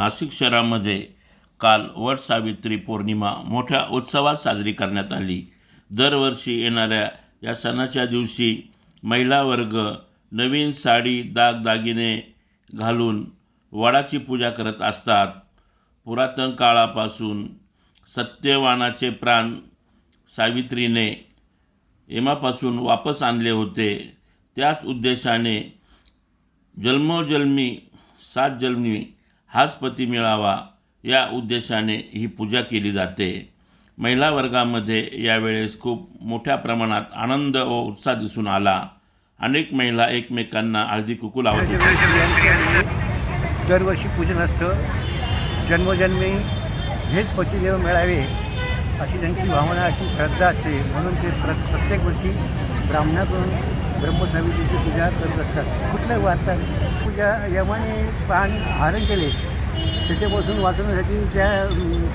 नाशिक शहरामध्ये काल वट सावित्री पौर्णिमा मोठ्या उत्सवात साजरी करण्यात आली. दरवर्षी येणाऱ्या या सणाच्या दिवशी महिला वर्ग नवीन साडी दागदागिने घालून वडाची पूजा करत असतात. पुरातन काळापासून सत्यवानाचे प्राण सावित्रीने एमापासून वापस आणले होते. त्याच उद्देशाने जन्मोजन्मी सात जन्मी हाच पती मिळावा या उद्देशाने ही पूजा केली जाते. महिला वर्गामध्ये यावेळेस खूप मोठ्या प्रमाणात आनंद व उत्साह दिसून आला. अनेक महिला एकमेकांना हळदी कुकू लावत दरवर्षी पूजन असतं. जन्मजन्मी हेच पतिदेव मिळावे अशी त्यांची भावना अशी श्रद्धा असते. म्हणून ते प्र प्रत्येक वर्षी ब्राह्मणाकडून ब्रह्मसावित्रीची पूजा करत असतात. कुठलं वाचतात पूजा यमाने पान हरण केले. त्याच्यापासून वाचवण्यासाठी त्या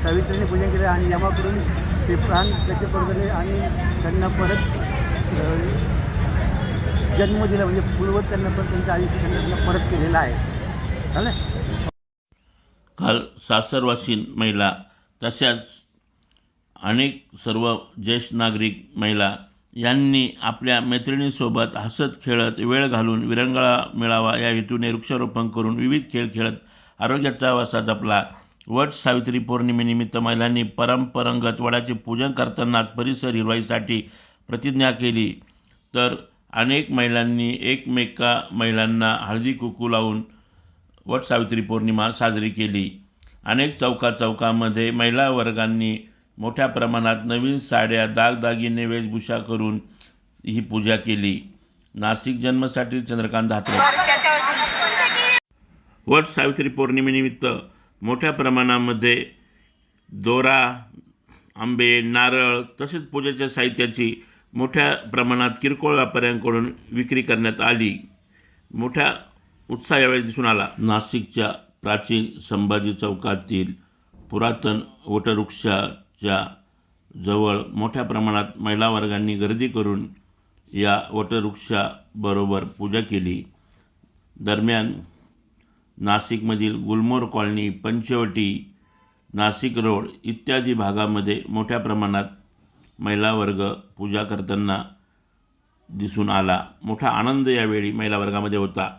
सावित्रीने पूजन केलं आणि यमाकडून ते प्राण त्याचे पडले आणि त्यांना परत जन्म दिला. म्हणजे पूर्वत त्यांना पण त्यांचं आयुष्य त्यांना परत केलेलं आहे. चालेल काल सासरवासीन महिला तशाच अनेक सर्व ज्येष्ठ नागरिक महिला यांनी आपल्या मैत्रिणींसोबत हसत खेळत वेळ घालून विरंगळा मिळावा या हेतूने वृक्षारोपण करून विविध खेळ खेळत आरोग्याचा वसा जपला. वट सावित्री पौर्णिमेनिमित्त महिलांनी परंपरागत वडाचे पूजन करतानाच परिसर हिरवाईसाठी प्रतिज्ञा केली. तर अनेक महिलांनी एकमेका महिलांना हळदी कुकू लावून वट सावित्री पौर्णिमा साजरी केली. अनेक चौका चौकामध्ये महिला वर्गांनी मोठ्या प्रमाणात नवीन साड्या दागदागिने वेशभूषा करून ही पूजा केली. नाशिक जन्मसाठी चंद्रकांत धात्रे वट सावित्री पौर्णिमेनिमित्त मोठ्या प्रमाणामध्ये दोरा आंबे नारळ तसेच पूजेच्या साहित्याची मोठ्या प्रमाणात किरकोळ व्यापाऱ्यांकडून विक्री करण्यात आली. मोठ्या उत्साह यावेळी दिसून आला. नाशिकच्या प्राचीन संभाजी चौकातील पुरातन च्या जवळ मोठ्या प्रमाणात महिला वर्गांनी गर्दी करून या वटवृक्षाबरोबर पूजा केली. दरम्यान नाशिकमधील गुलमोर कॉलनी पंचवटी नाशिक रोड इत्यादी भागामध्ये मोठ्या प्रमाणात महिला वर्ग पूजा करताना दिसून आला. मोठा आनंद यावेळी महिला वर्गामध्ये होता.